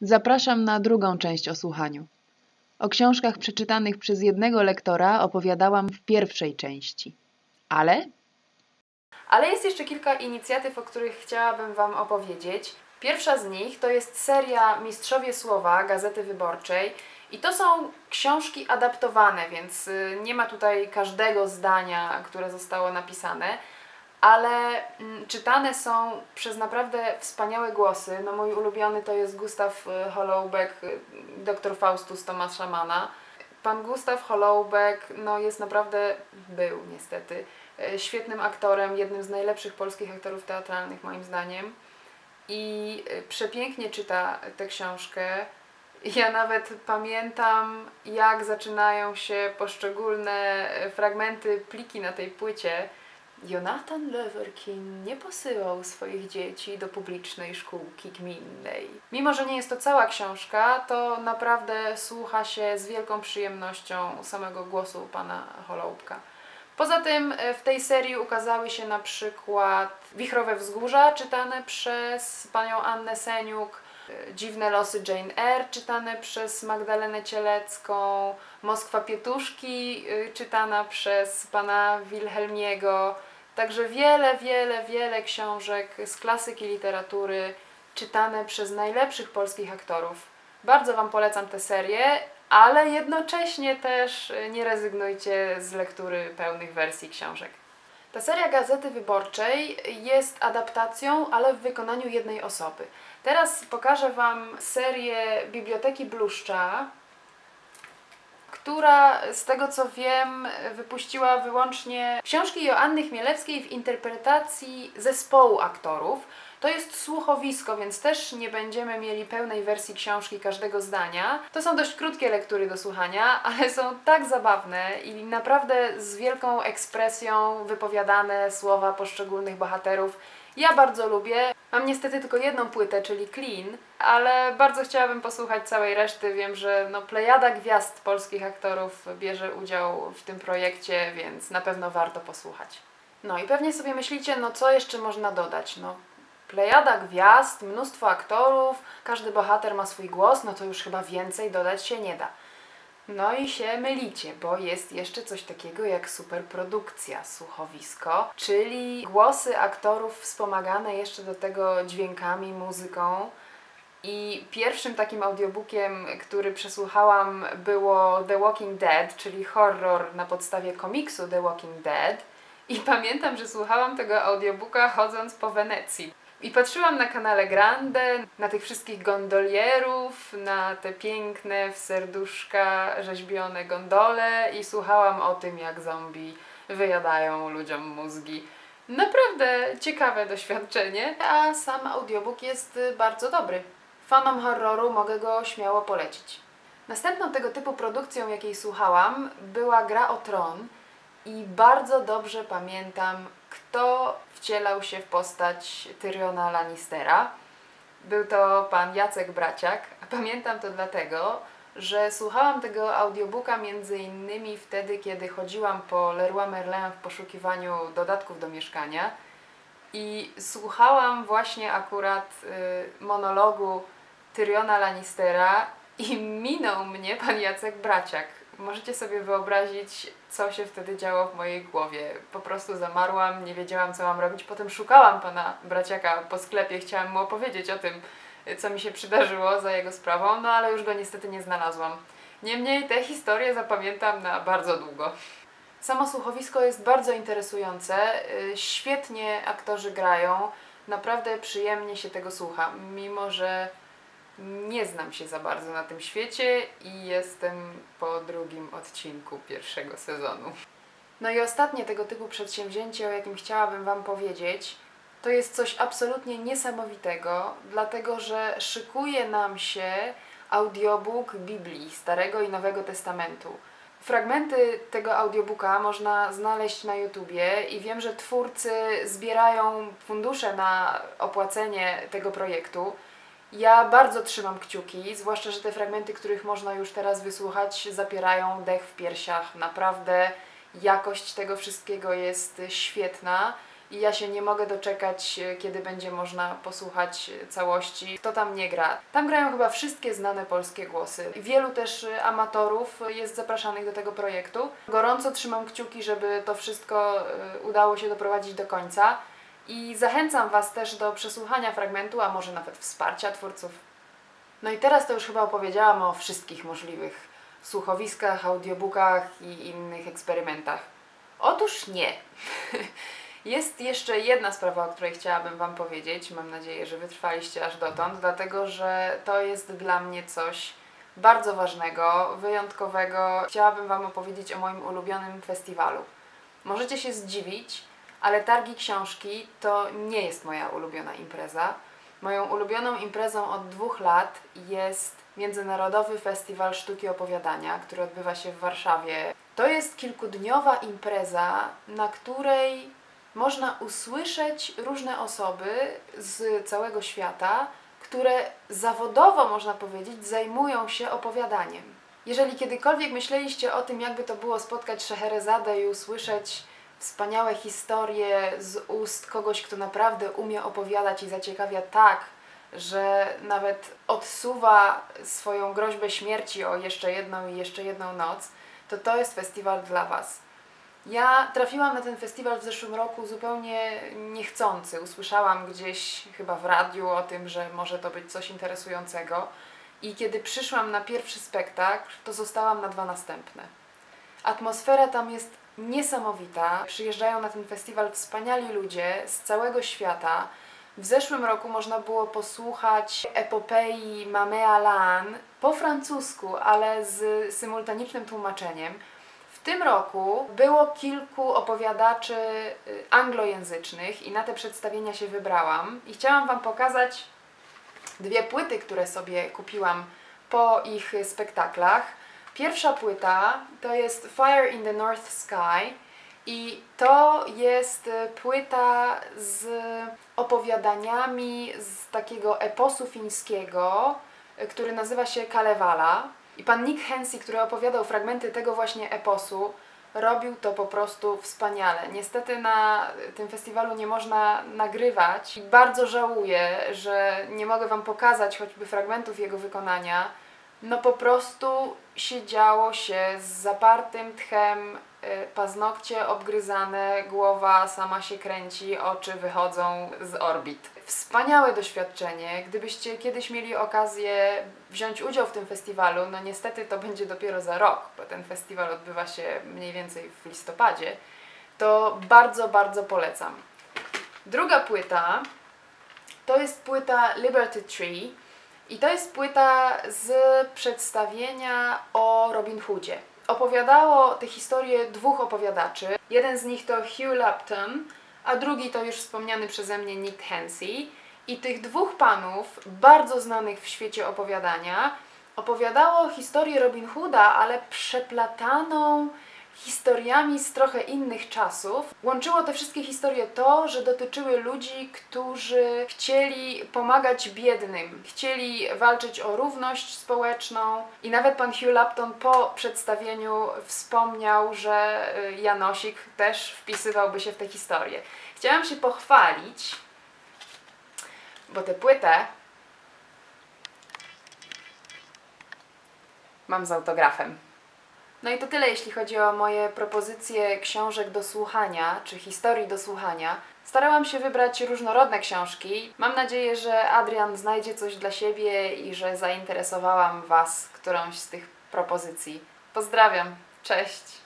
Zapraszam na drugą część o słuchaniu. O książkach przeczytanych przez jednego lektora opowiadałam w pierwszej części. Ale Ale jest jeszcze kilka inicjatyw, o których chciałabym Wam opowiedzieć. Pierwsza z nich to jest seria Mistrzowie Słowa Gazety Wyborczej. I to są książki adaptowane, więc y, nie ma tutaj każdego zdania, które zostało napisane, ale mm, czytane są przez naprawdę wspaniałe głosy. No mój ulubiony to jest Gustaw y, Holoubek, y, dr Faustus Tomasza Mana. Pan Gustaw Holoubek no, jest naprawdę, był niestety, e, świetnym aktorem, jednym z najlepszych polskich aktorów teatralnych moim zdaniem. I przepięknie czyta tę książkę. Ja nawet pamiętam, jak zaczynają się poszczególne fragmenty, pliki na tej płycie. Jonathan Leverkin nie posyłał swoich dzieci do publicznej szkółki gminnej. Mimo, że nie jest to cała książka, to naprawdę słucha się z wielką przyjemnością samego głosu pana Holoubka. Poza tym e, w tej serii ukazały się na przykład Wichrowe Wzgórza, czytane przez panią Annę Seniuk, e, Dziwne losy Jane Eyre, czytane przez Magdalenę Cielecką, Moskwa Pietuszki, y, czytana przez pana Wilhelmiego. Także wiele, wiele, wiele książek z klasyki literatury czytane przez najlepszych polskich aktorów. Bardzo Wam polecam tę serię, ale jednocześnie też y, nie rezygnujcie z lektury pełnych wersji książek. Ta seria Gazety Wyborczej jest adaptacją, ale w wykonaniu jednej osoby. Teraz pokażę Wam serię Biblioteki Bluszcza, która z tego co wiem wypuściła wyłącznie książki Joanny Chmielewskiej w interpretacji zespołu aktorów. To jest słuchowisko, więc też nie będziemy mieli pełnej wersji książki każdego zdania. To są dość krótkie lektury do słuchania, ale są tak zabawne i naprawdę z wielką ekspresją wypowiadane słowa poszczególnych bohaterów. Ja bardzo lubię. Mam niestety tylko jedną płytę, czyli Clean, ale bardzo chciałabym posłuchać całej reszty. Wiem, że no, plejada gwiazd polskich aktorów bierze udział w tym projekcie, więc na pewno warto posłuchać. No i pewnie sobie myślicie, no co jeszcze można dodać? No, plejada gwiazd, mnóstwo aktorów, każdy bohater ma swój głos, no to już chyba więcej dodać się nie da. No i się mylicie, bo jest jeszcze coś takiego jak superprodukcja, słuchowisko, czyli głosy aktorów wspomagane jeszcze do tego dźwiękami, muzyką. I pierwszym takim audiobookiem, który przesłuchałam, było The Walking Dead, czyli horror na podstawie komiksu The Walking Dead. I pamiętam, że słuchałam tego audiobooka chodząc po Wenecji. I patrzyłam na kanale Grande, na tych wszystkich gondolierów, na te piękne w serduszka rzeźbione gondole i słuchałam o tym, jak zombie wyjadają ludziom mózgi. Naprawdę ciekawe doświadczenie, a sam audiobook jest y, bardzo dobry. Fanom horroru mogę go śmiało polecić. Następną tego typu produkcją, jakiej słuchałam, była Gra o Tron i bardzo dobrze pamiętam, kto wcielał się w postać Tyriona Lannistera. Był to pan Jacek Braciak. Pamiętam to dlatego, że słuchałam tego audiobooka między innymi wtedy, kiedy chodziłam po Leroy Merlin w poszukiwaniu dodatków do mieszkania i słuchałam właśnie akurat y, monologu Tyriona Lannistera i minął mnie pan Jacek Braciak. Możecie sobie wyobrazić, co się wtedy działo w mojej głowie. Po prostu zamarłam, nie wiedziałam, co mam robić. Potem szukałam pana Braciaka po sklepie, chciałam mu opowiedzieć o tym, co mi się przydarzyło za jego sprawą, no ale już go niestety nie znalazłam. Niemniej tę historię zapamiętam na bardzo długo. Samo słuchowisko jest bardzo interesujące. y, Świetnie aktorzy grają. Naprawdę przyjemnie się tego słucha, mimo że nie znam się za bardzo na tym świecie i jestem po drugim odcinku pierwszego sezonu. No i ostatnie tego typu przedsięwzięcie, o jakim chciałabym Wam powiedzieć, to jest coś absolutnie niesamowitego, dlatego że szykuje nam się audiobook Biblii, Starego i Nowego Testamentu. Fragmenty tego audiobooka można znaleźć na YouTubie i wiem, że twórcy zbierają fundusze na opłacenie tego projektu. Ja bardzo trzymam kciuki, zwłaszcza, że te fragmenty, których można już teraz wysłuchać, zapierają dech w piersiach. Naprawdę jakość tego wszystkiego jest świetna i ja się nie mogę doczekać, kiedy będzie można posłuchać całości. Kto tam nie gra? Tam grają chyba wszystkie znane polskie głosy. Wielu też amatorów jest zapraszanych do tego projektu. Gorąco trzymam kciuki, żeby to wszystko e, udało się doprowadzić do końca. I zachęcam Was też do przesłuchania fragmentu, a może nawet wsparcia twórców. No i teraz to już chyba opowiedziałam o wszystkich możliwych słuchowiskach, audiobookach i innych eksperymentach. Otóż nie. Jest jeszcze jedna sprawa, o której chciałabym Wam powiedzieć. Mam nadzieję, że wytrwaliście aż dotąd, dlatego że to jest dla mnie coś bardzo ważnego, wyjątkowego. Chciałabym Wam opowiedzieć o moim ulubionym festiwalu. Możecie się zdziwić, ale targi książki to nie jest moja ulubiona impreza. Moją ulubioną imprezą od dwóch lat jest Międzynarodowy Festiwal Sztuki Opowiadania, który odbywa się w Warszawie. To jest kilkudniowa impreza, na której można usłyszeć różne osoby z całego świata, które zawodowo, można powiedzieć, zajmują się opowiadaniem. Jeżeli kiedykolwiek myśleliście o tym, jakby to było spotkać Szeherezadę i usłyszeć wspaniałe historie z ust kogoś, kto naprawdę umie opowiadać i zaciekawia tak, że nawet odsuwa swoją groźbę śmierci o jeszcze jedną i jeszcze jedną noc, to to jest festiwal dla Was. Ja trafiłam na ten festiwal w zeszłym roku zupełnie niechcący. Usłyszałam gdzieś chyba w radiu o tym, że może to być coś interesującego. I kiedy przyszłam na pierwszy spektakl, to zostałam na dwa następne. Atmosfera tam jest niesamowita. Przyjeżdżają na ten festiwal wspaniali ludzie z całego świata. W zeszłym roku można było posłuchać epopei Mamea Lan po francusku, ale z symultanicznym tłumaczeniem. W tym roku było kilku opowiadaczy y, anglojęzycznych i na te przedstawienia się wybrałam. I chciałam Wam pokazać dwie płyty, które sobie kupiłam po ich spektaklach. Pierwsza płyta to jest Fire in the North Sky i to jest y, płyta z opowiadaniami z takiego eposu fińskiego, y, który nazywa się Kalevala. I pan Nick Hensey, który opowiadał fragmenty tego właśnie eposu, robił to po prostu wspaniale. Niestety na tym festiwalu nie można nagrywać i bardzo żałuję, że nie mogę Wam pokazać choćby fragmentów jego wykonania. No po prostu siedziało się z zapartym tchem, y, paznokcie obgryzane, głowa sama się kręci, oczy wychodzą z orbit. Wspaniałe doświadczenie. Gdybyście kiedyś mieli okazję wziąć udział w tym festiwalu, no niestety to będzie dopiero za rok, bo ten festiwal odbywa się mniej więcej w listopadzie, to bardzo, bardzo polecam. Druga płyta to jest płyta Liberty Tree. I to jest płyta z przedstawienia o Robin Hoodzie. Opowiadało tę historię dwóch opowiadaczy. Jeden z nich to Hugh Lapton, a drugi to już wspomniany przeze mnie Nick Hensey. I tych dwóch panów, bardzo znanych w świecie opowiadania, opowiadało historię Robin Hooda, ale przeplataną historiami z trochę innych czasów. Łączyło te wszystkie historie to, że dotyczyły ludzi, którzy chcieli pomagać biednym, chcieli walczyć o równość społeczną i nawet pan Hugh Lapton po przedstawieniu wspomniał, że y, Janosik też wpisywałby się w tę historię. Chciałam się pochwalić, bo tę płytę mam z autografem. No i to tyle, jeśli chodzi o moje propozycje książek do słuchania, czy historii do słuchania. Starałam się wybrać różnorodne książki. Mam nadzieję, że Adrian znajdzie coś dla siebie i że zainteresowałam Was którąś z tych propozycji. Pozdrawiam, cześć!